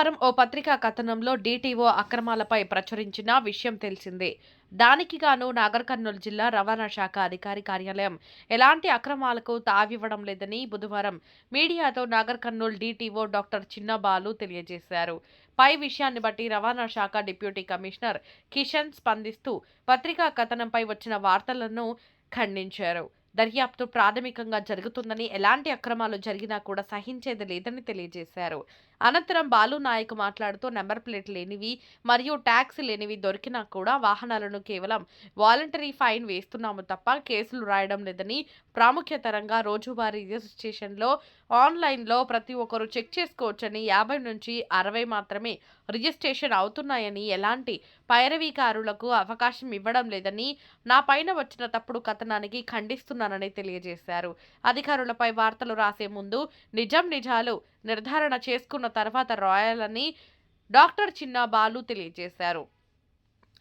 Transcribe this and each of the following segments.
బుధవారం ఓ పత్రికా కథనంలో డీటీఓ అక్రమాలపై ప్రచురించిన విషయం తెలిసిందే. దానికి గాను నాగర్ కర్నూలు జిల్లా రవాణా శాఖ అధికారి కార్యాలయం ఎలాంటి అక్రమాలకు తావివ్వడం లేదని బుధవారం మీడియాతో నాగర్ కర్నూలు డీటీఓ డాక్టర్ చిన్నబాలు తెలియజేశారు. పై విషయాన్ని బట్టి రవాణా శాఖ డిప్యూటీ కమిషనర్ కిషన్ స్పందిస్తూ పత్రికా కథనంపై వచ్చిన వార్తలను ఖండించారు. దర్యాప్తు ప్రాథమికంగా జరుగుతుందని ఎలాంటి అక్రమాలు జరిగినా కూడా సహించేది లేదని తెలియజేశారు. అనంతరం బాలు నాయక్ మాట్లాడుతూ నెంబర్ ప్లేట్ లేనివి మరియు ట్యాక్స్ లేనివి దొరికినా కూడా వాహనాలను కేవలం వాలంటరీ ఫైన్ వేస్తున్నాము తప్ప కేసులు రాయడం లేదని ప్రాముఖ్యతరంగా రోజువారీ రిజిస్ట్రేషన్లో ఆన్లైన్లో ప్రతి ఒక్కరు చెక్ చేసుకోవచ్చని యాభై నుంచి అరవై మాత్రమే రిజిస్ట్రేషన్ అవుతున్నాయని ఎలాంటి పైరవీకారులకు అవకాశం ఇవ్వడం లేదని నా పైన వచ్చిన తప్పుడు కథనానికి ఖండిస్తున్నానని తెలియజేశారు. అధికారులపై వార్తలు రాసే ముందు నిజం నిజాలు నిర్ధారణ చేసుకున్న తర్వాత రాయాలని డాక్టర్ చిన్న బాలు తెలియజేశారు.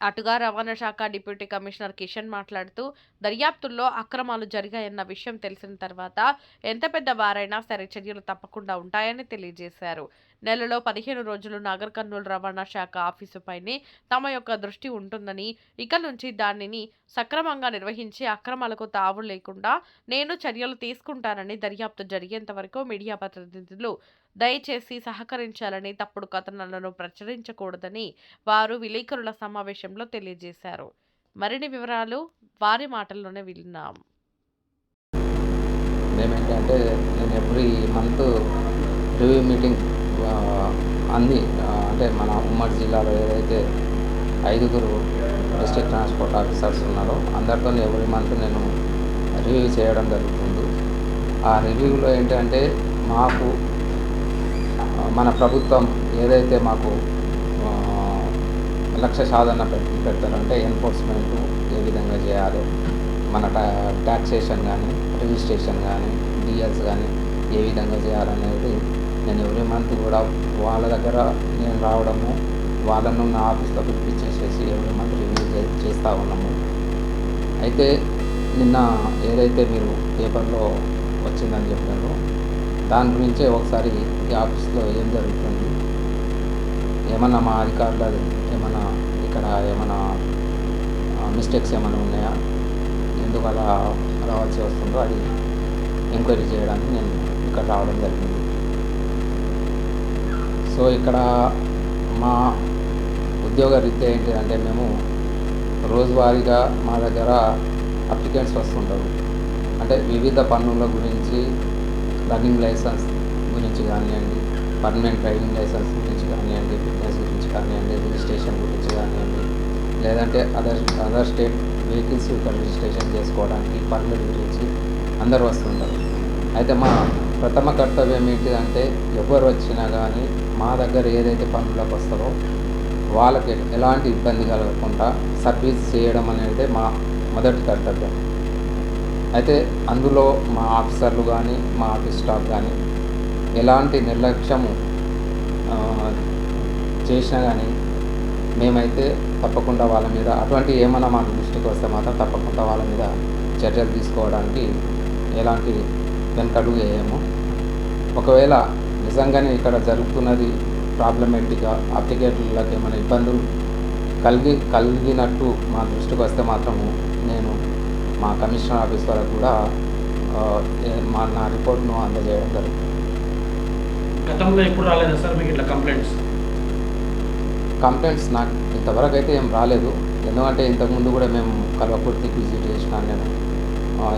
అటుగా రవాణా శాఖ డిప్యూటీ కమిషనర్ కిషన్ మాట్లాడుతూ దర్యాప్తుల్లో అక్రమాలు జరిగాయన్న విషయం తెలిసిన తర్వాత ఎంత పెద్ద వారైనా సరే చర్యలు తప్పకుండా ఉంటాయని తెలియజేశారు. నెలలో పదిహేను రోజులు నాగర్ కర్నూలు రవాణా శాఖ ఆఫీసుపైనే తమ యొక్క దృష్టి ఉంటుందని ఇక నుంచి దానిని సక్రమంగా నిర్వహించి అక్రమాలకు తావు లేకుండా నేను చర్యలు తీసుకుంటానని దర్యాప్తు జరిగేంత వరకు మీడియా ప్రతినిధులు దయచేసి సహకరించాలని తప్పుడు కథనాలను ప్రచురించకూడదని వారు విలేకరుల సమావేశంలో తెలియజేశారు. మరిన్ని వివరాలు వారి మాటల్లోనే విన్నాం. మేమేంటంటే నేను ఎవ్రీ మంత్ రివ్యూ మీటింగ్ అన్ని అంటే మన ఉమ్మడి జిల్లాలో ఏదైతే ఐదుగురు డిస్ట్రిక్ట్ ట్రాన్స్పోర్ట్ ఆఫీసర్స్ ఉన్నారో అందరితో ఎవ్రీ మంత్ నేను రివ్యూ చేయడం జరుగుతుంది. ఆ రివ్యూలో ఏంటంటే మాకు మన ప్రభుత్వం ఏదైతే మాకు లక్ష్య సాధన పెట్టి పెడతారంటే ఎన్ఫోర్స్మెంట్ ఏ విధంగా చేయాలో మన టా ట్యాక్సేషన్ కానీ రిజిస్ట్రేషన్ కానీ డిఎల్స్ కానీ ఏ విధంగా చేయాలనేది నేను ఎవ్రీ మంత్ కూడా వాళ్ళ దగ్గర నేను రావడము వాళ్ళను నా ఆఫీస్లో పిలిపించేసేసి ఎవ్రీ మంత్ రివ్యూ చే చేస్తూ ఉన్నాము. అయితే నిన్న ఏదైతే మీరు పేపర్లో వచ్చిందని చెప్పారో దాని గురించే ఒకసారి ఈ ఆఫీస్లో ఏం జరుగుతుంది? ఏమన్నా మా అధికారులు ఏమన్నా ఇక్కడ ఏమైనా మిస్టేక్స్ ఏమైనా ఉన్నాయా? ఎందుకు అలా రావాల్సి వస్తుందో అది ఎంక్వైరీ చేయడానికి నేను ఇక్కడ రావడం జరిగింది. సో ఇక్కడ మా ఉద్యోగ రీత్యా ఏంటిదంటే మేము రోజువారీగా మా దగ్గర అప్లికెంట్స్ వస్తుంటారు. అంటే వివిధ పన్నుల గురించి రన్నింగ్ లైసెన్స్ గురించి కానివ్వండి పర్మనెంట్ డ్రైవింగ్ లైసెన్స్ గురించి కానివ్వండి ఫిట్నెస్ గురించి కానివ్వండి రిజిస్ట్రేషన్ గురించి కానివ్వండి లేదంటే అదర్ అదర్ స్టేట్ వెహికల్స్ ఇక్కడ రిజిస్ట్రేషన్ చేసుకోవడానికి పర్మిట్ గురించి అందరు వస్తుంటారు. అయితే మా ప్రథమ కర్తవ్యం ఏంటిదంటే ఎవరు వచ్చినా కానీ మా దగ్గర ఏదైతే పనులకు వస్తారో వాళ్ళకి ఎలాంటి ఇబ్బంది కలగకుండా సర్వీస్ చేయడం అనేది మా మొదటి కర్తవ్యం. అయితే అందులో మా ఆఫీసర్లు కానీ మా ఆఫీస్ స్టాఫ్ కానీ ఎలాంటి నిర్లక్ష్యము చేసినా కానీ మేమైతే తప్పకుండా వాళ్ళ మీద అటువంటి ఏమైనా మా దృష్టికి వస్తే మాత్రం తప్పకుండా వాళ్ళ మీద చర్యలు తీసుకోవడానికి ఎలాంటి వెనకడుగు వేయము. ఒకవేళ నిజంగానే ఇక్కడ జరుగుతున్నది ప్రాబ్లమేటిక్గా అప్లికేటర్లకు ఏమైనా ఇబ్బందులు కలిగి కలిగినట్టు మా దృష్టికి వస్తే మాత్రము నేను మా కమిషనర్ ఆఫీస్ వరకు కూడా మా నా రిపోర్ట్ను అందజేయడం జరుగుతుంది గతంలో ఎప్పుడు రాలేదా సార్ మీకు ఇట్లా కంప్లైంట్స్? కంప్లైంట్స్ నాకు ఇంతవరకు అయితే ఏం రాలేదు. ఎందుకంటే ఇంతకుముందు కూడా మేము కల్వకుర్తికి విజిట్ చేసినాను నేను.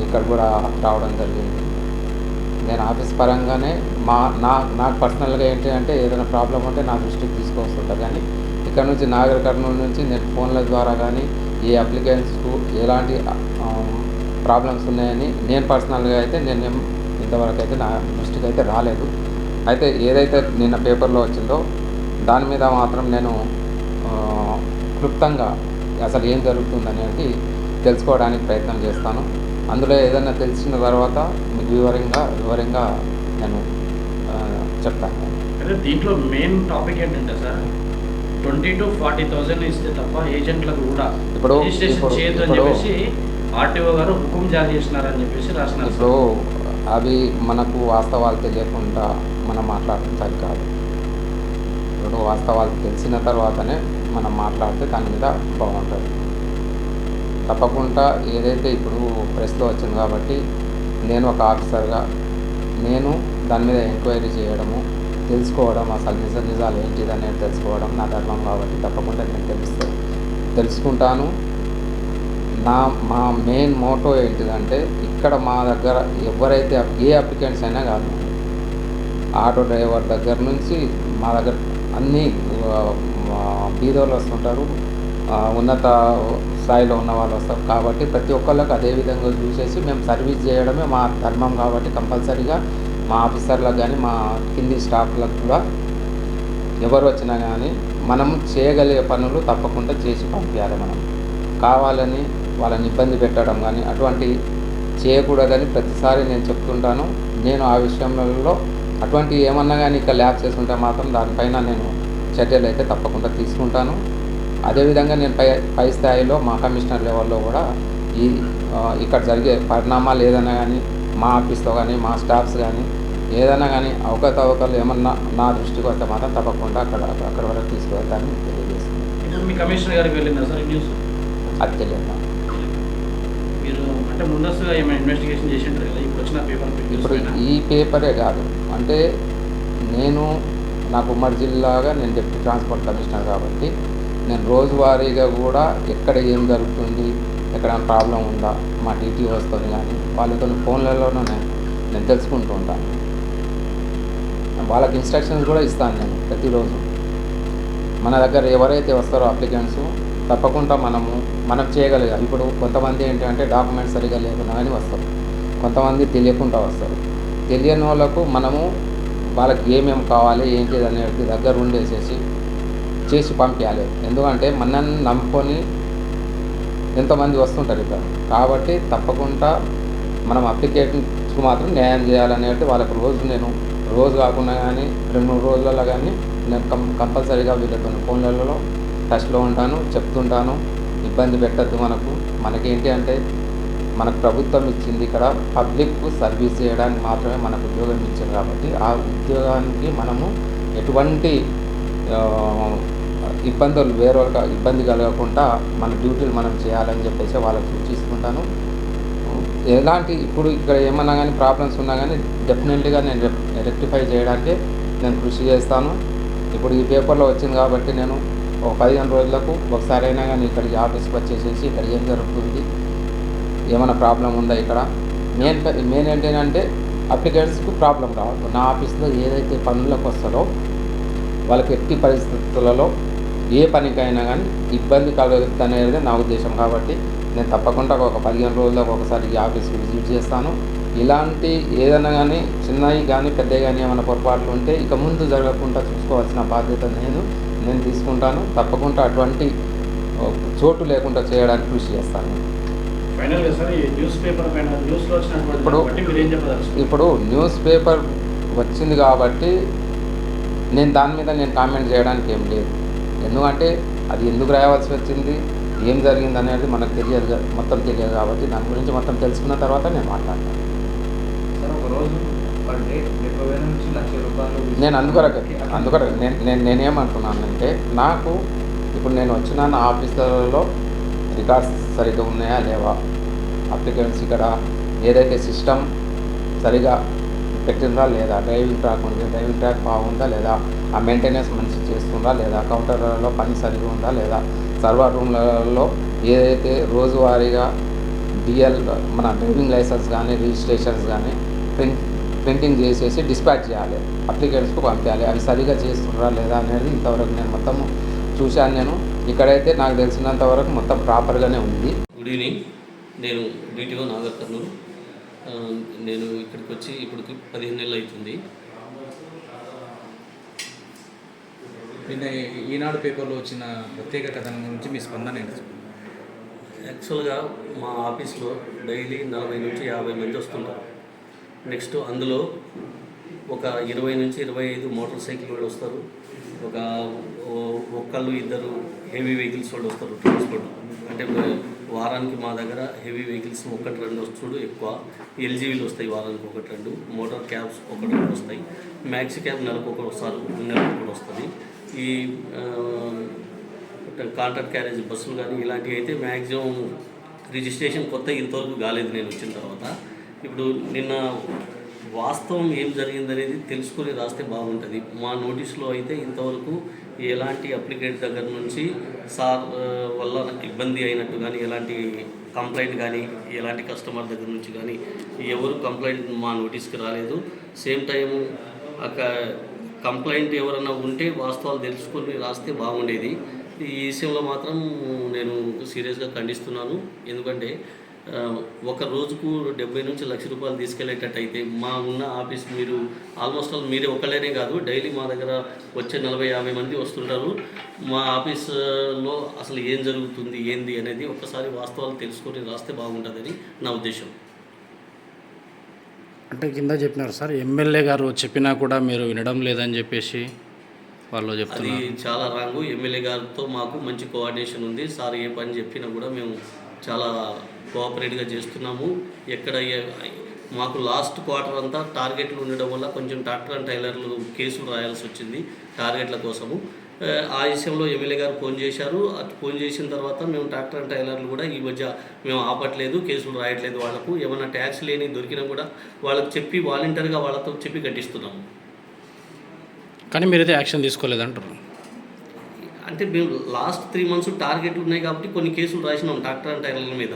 ఇక్కడ కూడా రావడం జరిగింది. నేను ఆఫీస్ పరంగానే మా నా నాకు పర్సనల్గా ఏంటి అంటే ఏదైనా ప్రాబ్లం ఉంటే నా దృష్టికి తీసుకొస్తుంటా. కానీ ఇక్కడ నుంచి నాగర్ కర్నూలు నుంచి నేను ఫోన్ల ద్వారా కానీ ఏ అప్లికెంట్స్కు ఎలాంటి ప్రాబ్లమ్స్ ఉన్నాయని నేను పర్సనల్గా అయితే నేను ఇంతవరకు అయితే నా దృష్టికి అయితే రాలేదు. అయితే ఏదైతే నిన్న పేపర్లో వచ్చిందో దాని మీద మాత్రం నేను క్లుప్తంగా అసలు ఏం జరుగుతుంది అనేది తెలుసుకోవడానికి ప్రయత్నం చేస్తాను. అందులో ఏదైనా తెలిసిన తర్వాత మీకు వివరంగా వివరంగా నేను చెప్తాను. అయితే దీంట్లో మెయిన్ టాపిక్ ఏంటంటే sir twenty to forty thousand ఇస్తే తప్ప ఏజెంట్లకు కూడా ఇప్పుడు- రిజిస్ట్రేషన్ చెప్పేసి ఆర్టీఓ గారు హుకుం జారీ చేసినారని చెప్పేసి రాసినారు సో అవి మనకు వాస్తవాలు తెలియకుండా మనం మాట్లాడడం సరికాదు ఇప్పుడు వాస్తవాలు తెలిసిన తర్వాతనే మనం మాట్లాడితే దాని మీద బాగుంటుంది. తప్పకుండా ఏదైతే ఇప్పుడు ప్రెస్లో వచ్చింది కాబట్టి నేను ఒక ఆఫీసర్గా నేను దాని మీద ఎంక్వైరీ చేయడము తెలుసుకోవడం అసలు నిజ నిజాలు ఏంటిది అనేది తెలుసుకోవడం నా ధర్మం కాబట్టి తప్పకుండా నేను తెలుస్తాను తెలుసుకుంటాను. నా మా మెయిన్ మోటో ఏంటిదంటే ఇక్కడ మా దగ్గర ఎవరైతే ఏ అప్లికెంట్స్ అయినా కాదు ఆటో డ్రైవర్ దగ్గర నుంచి మా దగ్గర అన్ని బీదోళ్ళు వస్తుంటారు ఉన్నత స్థాయిలో ఉన్న వాళ్ళు వస్తారు. కాబట్టి ప్రతి ఒక్కళ్ళకి అదే విధంగా చూసేసి మేము సర్వీస్ చేయడమే మా ధర్మం కాబట్టి కంపల్సరీగా మా ఆఫీసర్లకు కానీ మా కింది స్టాఫ్లకు కూడా ఎవరు వచ్చినా కానీ మనం చేయగలిగే పనులు తప్పకుండా చేసి పంపించాలి మనం. కావాలని వాళ్ళని ఇబ్బంది పెట్టడం కానీ అటువంటి చేయకూడదని ప్రతిసారి నేను చెప్తుంటాను. నేను ఆ విషయంలో అటువంటి ఏమన్నా కానీ ఇక ల్యాబ్సెస్ ఉంటే మాత్రం దానిపైన నేను చర్యలు అయితే తప్పకుండా తీసుకుంటాను. అదేవిధంగా నేను పై పై స్థాయిలో మా కమిషనర్ లెవెల్లో కూడా ఈ ఇక్కడ జరిగే పరిణామాలు ఏదైనా కానీ మా ఆఫీస్లో కానీ మా స్టాఫ్స్ కానీ ఏదైనా కానీ అవకతవకలు ఏమన్నా నా దృష్టికి వస్తే మాత్రం తప్పకుండా అక్కడ అక్కడ వరకు తీసుకువెళ్తానని న్యూస్? అది తెలియదు. అంటే ముందస్తుగా ఏమైనా ఇన్వెస్టిగేషన్ చేసి ఉంటారు కదా ఇప్పుడు వచ్చిన పేపర్ ఇప్పుడు ఈ పేపరే కాదు. అంటే నేను నాకు ఉమ్మడి జిల్లాగా నేను డిప్యూటీ ట్రాన్స్పోర్ట్ కమిషనర్ కాబట్టి నేను రోజువారీగా కూడా ఎక్కడ ఏం జరుగుతుంది ఎక్కడ ప్రాబ్లం ఉందా మా టీటీఓస్తో కానీ వాళ్ళతో ఫోన్లలోనే నేను నేను తెలుసుకుంటూ ఉంటాను. వాళ్ళకి ఇన్స్ట్రక్షన్స్ కూడా ఇస్తాను నేను ప్రతిరోజు. మన దగ్గర ఎవరైతే వస్తారో అప్లికెంట్స్ తప్పకుండా మనము మనం చేయగలిగాం ఇప్పుడు కొంతమంది ఏంటంటే డాక్యుమెంట్స్ సరిగా లేకుండా కానీ వస్తారు. కొంతమంది తెలియకుండా వస్తారు. తెలియని వాళ్ళకు మనము వాళ్ళకి ఏమేమి కావాలి ఏంటి అనేది దగ్గర ఉండేసేసి చేసి పంపించాలి. ఎందుకంటే మనల్ని నమ్ముకొని ఎంతోమంది వస్తుంటారు ఇక్కడ. కాబట్టి తప్పకుండా మనం అప్లికేషన్స్కి మాత్రం న్యాయం చేయాలనేది వాళ్ళకి రోజు నేను రోజు కాకుండా కానీ రెండు మూడు రోజులలో కానీ నేను కం కంపల్సరీగా వీళ్ళతో ఫోన్లలో టచ్లో ఉంటాను చెప్తుంటాను. ఇబ్బంది పెట్టద్దు మనకు. మనకేంటి అంటే మనకు ప్రభుత్వం ఇచ్చింది ఇక్కడ పబ్లిక్ సర్వీస్ చేయడానికి మాత్రమే మనకు ఉద్యోగం ఇచ్చింది కాబట్టి ఆ ఉద్యోగానికి మనము ఎటువంటి ఇబ్బందులు వేరే ఇబ్బంది కలగకుండా మన డ్యూటీలు మనం చేయాలని చెప్పేసి వాళ్ళకి సూచిస్తుంటాను. ఎలాంటి ఇప్పుడు ఇక్కడ ఏమన్నా కానీ ప్రాబ్లమ్స్ ఉన్నా కానీ డెఫినెట్లీగా నేను రెక్టిఫై చేయడానికి నేను కృషి చేస్తాను. ఇప్పుడు ఈ పేపర్లో వచ్చింది కాబట్టి నేను ఒక పదిహేను రోజులకు ఒకసారి అయినా కానీ ఇక్కడికి ఆఫీస్కి వచ్చేసేసి ఇక్కడ ఏం జరుగుతుంది? ఏమైనా ప్రాబ్లం ఉందా ఇక్కడ? మెయిన్ మెయిన్ ఏంటంటే అప్లికెంట్స్కు ప్రాబ్లం రావద్దు. నా ఆఫీస్లో ఏదైతే పనులకు వస్తారో వాళ్ళకి ఎట్టి పరిస్థితులలో ఏ పనికైనా కానీ ఇబ్బంది కలుగుతుంది అనేది నా ఉద్దేశం కాబట్టి నేను తప్పకుండా ఒక పదిహేను రోజులకు ఒకసారి ఈ ఆఫీస్కి విజిట్ చేస్తాను. ఇలాంటి ఏదైనా కానీ చిన్నవి కానీ పెద్దవి కానీ ఏమైనా పొరపాట్లు ఉంటే ఇక ముందు జరగకుండా చూసుకోవాల్సిన బాధ్యత నేను నేను తీసుకుంటాను. తప్పకుండా అటువంటి చోటు లేకుండా చేయడానికి కృషి చేస్తాను. ఇప్పుడు- ఇప్పుడు న్యూస్ పేపర్ వచ్చింది కాబట్టి నేను దాని మీద నేను కామెంట్ చేయడానికి ఏం లేదు. ఎందుకంటే అది ఎందుకు రాయవలసి వచ్చింది ఏం జరిగింది అనేది మనకు తెలియదు మొత్తం తెలియదు కాబట్టి దాని గురించి మొత్తం తెలుసుకున్న తర్వాత నేను మాట్లాడతాను సార్ ఒక రోజు పర్ డే డెబ్బై వేల నుంచి లక్ష రూపాయలు నేను అందుకొరకు అందుకొరకు నేను నేను నేనేమంటున్నానంటే నాకు ఇప్పుడు నేను వచ్చిన నా ఆఫీసులలో రికార్డ్స్ సరిగ్గా ఉన్నాయా లేవా? అప్లికెంట్స్ ఇక్కడ ఏదైతే సిస్టమ్ సరిగా పెట్టిందా లేదా? డ్రైవింగ్ ట్రాక్ ఉంది డ్రైవింగ్ ట్రాక్ బాగుందా లేదా? ఆ మెయింటెనెన్స్ మంచి చేస్తుందా లేదా? కౌంటర్లలో పని సరిగా ఉందా లేదా? సర్వర్ రూమ్లలో ఏదైతే రోజువారీగా డిఎల్ మన డ్రైవింగ్ లైసెన్స్ కానీ రిజిస్ట్రేషన్స్ కానీ ప్రింట్ ప్రింటింగ్ చేసేసి డిస్పాచ్ చేయాలి. అప్లికెంట్స్కు పంపించాలి. అవి సరిగా చేస్తున్నారా లేదా అనేది ఇంతవరకు నేను మొత్తం చూశాను నేను. ఇక్కడైతే నాకు తెలిసినంత వరకు మొత్తం ప్రాపర్గానే ఉంది. గుడ్ ఈవినింగ్ నేను డిటిఓ నాగర్ కర్నూలు. నేను ఇక్కడికి వచ్చి ఇప్పుడు పదిహేను నెలలు అవుతుంది. నిన్న ఈనాడు పేపర్లో వచ్చిన ప్రత్యేక కథనం గురించి మీ స్పందన ఏంటి? యాక్చువల్గా మా ఆఫీస్లో డైలీ నలభై నుంచి యాభై మంది వస్తుంటారు. నెక్స్ట్ అందులో ఒక ఇరవై నుంచి ఇరవై ఐదు మోటార్ సైకిల్ వాళ్ళు వస్తారు. ఒక ఒక్కళ్ళు ఇద్దరు హెవీ వెహికల్స్ వాళ్ళు వస్తారు ట్రాన్స్పోర్ట్ అంటే వారానికి మా దగ్గర హెవీ వెహికల్స్ ఒకటి రెండు వస్తుడు ఎక్కువ. ఎల్జీవీలు వస్తాయి వారానికి ఒకటి రెండు. మోటార్ క్యాబ్స్ ఒకటి రెండు వస్తాయి. మ్యాక్సి క్యాబ్ నెలకు ఒకటి వస్తారు నెలకు ఒకటి వస్తుంది. ఈ కాంట్రాక్ట్ క్యారేజ్ బస్సులు కానీ ఇలాంటివి అయితే మ్యాక్సిమం రిజిస్ట్రేషన్ కొత్త ఇంతవరకు కాలేదు నేను వచ్చిన తర్వాత. ఇప్పుడు నిన్న వాస్తవం ఏం జరిగిందనేది తెలుసుకొని రాస్తే బాగుంటుంది. మా నోటీస్లో అయితే ఇంతవరకు ఎలాంటి అప్లికేట్ దగ్గర నుంచి సార్ వల్ల నాకు ఇబ్బంది అయినట్టు కానీ ఎలాంటి కంప్లైంట్ కానీ ఎలాంటి కస్టమర్ దగ్గర నుంచి కానీ ఎవరు కంప్లైంట్ మా నోటీస్కి రాలేదు. సేమ్ టైం అక్కడ కంప్లైంట్ ఎవరన్నా ఉంటే వాస్తవాలు తెలుసుకొని రాస్తే బాగుండేది. ఈ విషయంలో మాత్రం నేను సీరియస్గా ఖండిస్తున్నాను. ఎందుకంటే ఒక రోజుకు డెబ్బై నుంచి లక్ష రూపాయలు తీసుకెళ్ళేటట్టయితే మా ఉన్న ఆఫీస్ మీరు ఆల్మోస్ట్ ఆల్ మీరే ఒకళ్ళనే కాదు డైలీ మా దగ్గర వచ్చే నలభై యాభై మంది వస్తుంటారు. మా ఆఫీస్లో అసలు ఏం జరుగుతుంది ఏంది అనేది ఒక్కసారి వాస్తవాలు తెలుసుకొని రాస్తే బాగుంటుందని నా ఉద్దేశం. అంటే కింద చెప్పినారు సార్ ఎమ్మెల్యే గారు చెప్పినా కూడా మీరు వినడం లేదని చెప్పేసి వాళ్ళు అది చెప్తున్నారు చాలా రాంగు. ఎమ్మెల్యే గారితో మాకు మంచి కోఆర్డినేషన్ ఉంది. సార్ ఏ పని చెప్పినా కూడా మేము చాలా కోఆపరేట్గా చేస్తున్నాము. ఎక్కడ మాకు లాస్ట్ క్వార్టర్ అంతా టార్గెట్లు ఉండడం వల్ల కొంచెం ట్రాక్టర్ అండ్ టైలర్లు కేసులు రాయాల్సి వచ్చింది టార్గెట్ల కోసము. ఆ, విషయంలో ఎమ్మెల్యే గారు ఫోన్ చేశారు. ఫోన్ చేసిన తర్వాత మేము ట్రాక్టర్ అండ్ టైలర్లు కూడా ఈ మధ్య మేము ఆపట్లేదు కేసులు రాయట్లేదు వాళ్ళకు. ఏమైనా ట్యాక్స్ లేని దొరికినా కూడా వాళ్ళకి చెప్పి వాలంటీర్గా వాళ్ళతో చెప్పి కట్టిస్తున్నాము. కానీ మీరైతే యాక్షన్ తీసుకోలేదంటారు అంటే మేము లాస్ట్ త్రీ మంత్స్ టార్గెట్లు ఉన్నాయి కాబట్టి కొన్ని కేసులు రాసినాం ట్రాక్టర్ అండ్ టైర్ల మీద.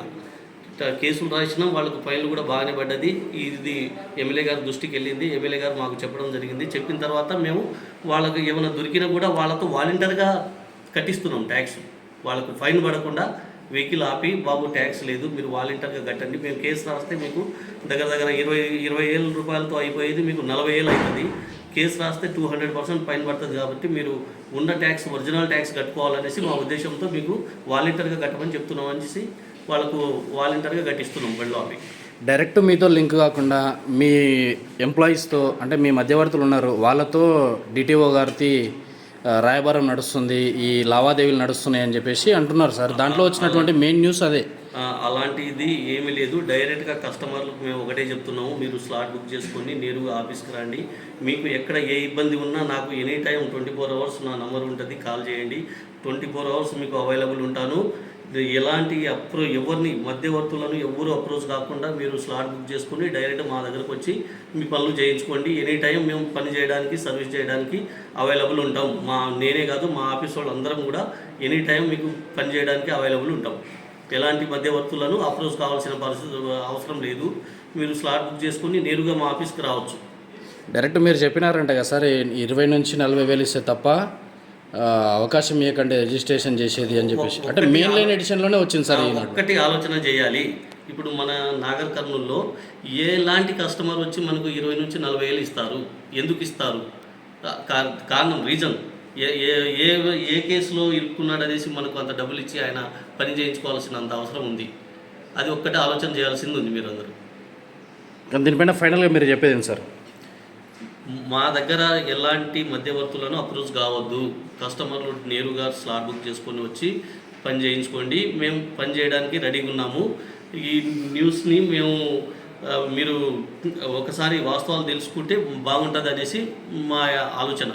కేసులు రాసినాం వాళ్ళకు ఫైన్లు కూడా బాగానే పడ్డది. ఇది ఎమ్మెల్యే గారి దృష్టికి వెళ్ళింది. ఎమ్మెల్యే గారు మాకు చెప్పడం జరిగింది. చెప్పిన తర్వాత మేము వాళ్ళకు ఏమైనా దొరికినా కూడా వాళ్ళతో వాలంటీర్గా కట్టిస్తున్నాం ట్యాక్స్. వాళ్ళకు ఫైన్ పడకుండా వెహికల్ ఆపి బాబు ట్యాక్స్ లేదు మీరు వాలంటీర్గా కట్టండి. మేము కేసు రాస్తే మీకు దగ్గర దగ్గర ఇరవై ఇరవై వేల రూపాయలతో అయిపోయేది మీకు నలభై వేలు అవుతుంది కేసు రాస్తే టూ హండ్రెడ్ పర్సెంట్ ఫైన్ పడుతుంది కాబట్టి మీరు ఉన్న ట్యాక్స్ ఒరిజినల్ ట్యాక్స్ కట్టుకోవాలనేసి మా ఉద్దేశంతో మీకు వాలంటీర్గా కట్టమని చెప్తున్నామని వాళ్ళకు వాలంటీర్గా కట్టిస్తున్నాం బండ్లు ఆపి డైరెక్ట్ మీతో లింక్ కాకుండా మీ ఎంప్లాయీస్తో అంటే మీ మధ్యవర్తులు ఉన్నారు వాళ్ళతో డిటిఓ గారిది ఆ, రాయబారం నడుస్తుంది ఈ లావాదేవీలు నడుస్తున్నాయి అని చెప్పేసి అంటున్నారు సార్. దాంట్లో వచ్చినటువంటి మెయిన్ న్యూస్ అదే. అలాంటిది ఏమీ లేదు. డైరెక్ట్గా కస్టమర్లకు మేము ఒకటే చెప్తున్నాము మీరు స్లాట్ బుక్ చేసుకొని నేరుగా ఆఫీస్కి రండి. మీకు ఎక్కడ ఏ ఇబ్బంది ఉన్నా నాకు any time twenty four hours నా నంబర్ ఉంటుంది కాల్ చేయండి. ట్వంటీ ఫోర్ అవర్స్ మీకు అవైలబుల్ ఉంటాను. ఎలాంటి అప్రో ఎవరిని మధ్యవర్తులను ఎవరు అప్రోచ్ కాకుండా మీరు స్లాట్ బుక్ చేసుకొని డైరెక్ట్ మా దగ్గరకు వచ్చి మీ పనులు చేయించుకోండి. ఎనీ టైం మేము పని చేయడానికి సర్వీస్ చేయడానికి అవైలబుల్ ఉంటాం. మా నేనే కాదు మా ఆఫీస్ వాళ్ళు అందరం కూడా ఎనీ టైం మీకు పని చేయడానికి అవైలబుల్ ఉంటాం. ఎలాంటి మధ్యవర్తులను అప్రోచ్ కావాల్సిన పరిస్థితి అవసరం లేదు. మీరు స్లాట్ బుక్ చేసుకుని నేరుగా మా ఆఫీస్కి రావచ్చు. డైరెక్ట్ మీరు చెప్పినారంట కదా సార్ ఇరవై నుంచి నలభై వేలు ఇస్తే తప్ప అవకాశం ఇవ్వకండి రిజిస్ట్రేషన్ చేసేది అని చెప్పేసి. అంటే మెయిన్ లైన్ ఎడిషన్లోనే వచ్చింది సార్ ఒక్కటి ఆలోచన చేయాలి. ఇప్పుడు మన నాగర్ కర్నూల్లో ఎలాంటి కస్టమర్ వచ్చి మనకు ఇరవై నుంచి నలభై వేలు ఇస్తారు? ఎందుకు ఇస్తారు? కారణం రీజన్. ఏ ఏ ఏ కేసులో ఇరుక్కున్నాడు అనేసి మనకు అంత డబ్బులు ఇచ్చి ఆయన పని చేయించుకోవాల్సినంత అవసరం ఉంది. అది ఒక్కటే ఆలోచన చేయాల్సింది ఉంది మీరందరూ. కానీ దీనిపైన ఫైనల్గా మీరు చెప్పేది సార్? మా దగ్గర ఎలాంటి మధ్యవర్తులను అప్రోచ్ కావద్దు. కస్టమర్లు నేరుగా స్లాట్ బుక్ చేసుకొని వచ్చి పని చేయించుకోండి. మేము పని చేయడానికి రెడీగా ఉన్నాము. ఈ న్యూస్ని మేము మీరు ఒకసారి వాస్తవాలు తెలుసుకుంటే బాగుంటుంది అనేసి మా ఆలోచన.